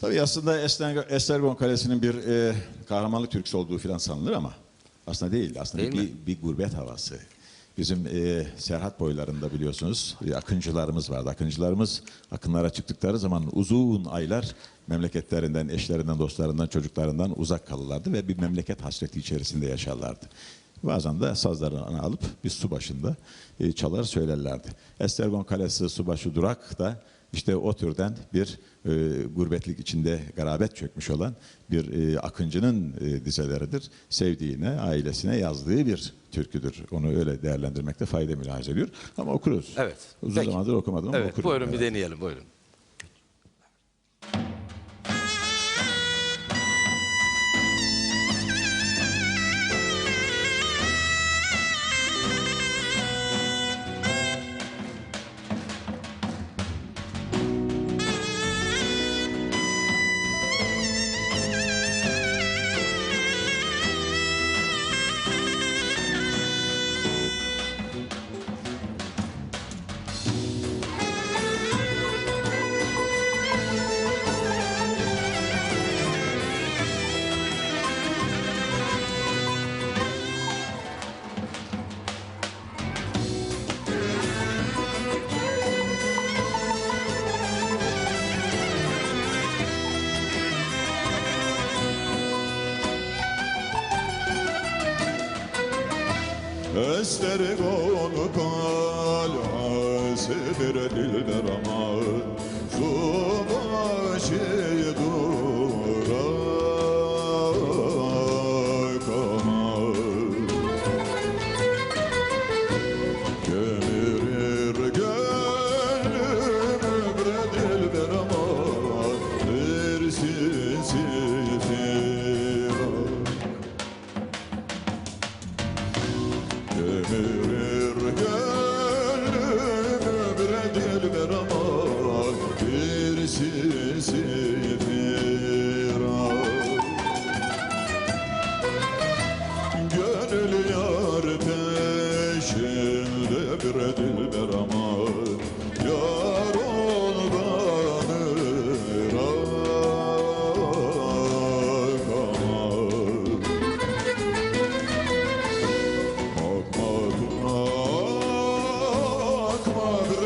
Tabii aslında Ester- Estergon Kalesi'nin bir e, kahramanlık türküsü olduğu filan sanılır ama aslında değil. Aslında Değil bir, mi? bir gurbet havası. Bizim e, Serhat boylarında biliyorsunuz akıncılarımız vardı. Akıncılarımız akınlara çıktıkları zaman uzun aylar memleketlerinden, eşlerinden, dostlarından, çocuklarından uzak kalırlardı ve bir memleket hasreti içerisinde yaşarlardı. Bazen de sazlarını alıp bir su başında e, çalar söylerlerdi. Estergon Kalesi Subaşı Durak da işte o türden bir e, gurbetlik içinde garabet çökmüş olan bir e, akıncının e, dizeleridir. Sevdiğine, ailesine yazdığı bir türküdür. Onu öyle değerlendirmekte fayda mülahaz ediyor. Ama okuruz. Evet. Uzun Peki. zamandır okumadım ama Evet, okurum. buyurun bir Evet. deneyelim, buyurun. Estergon kalesi bir dilber ama Subaşı Emirir gönlüm ömre gelmer aman Bir sizi firar Gönül yar peşinde bir dilber aman. 어, 그렇죠.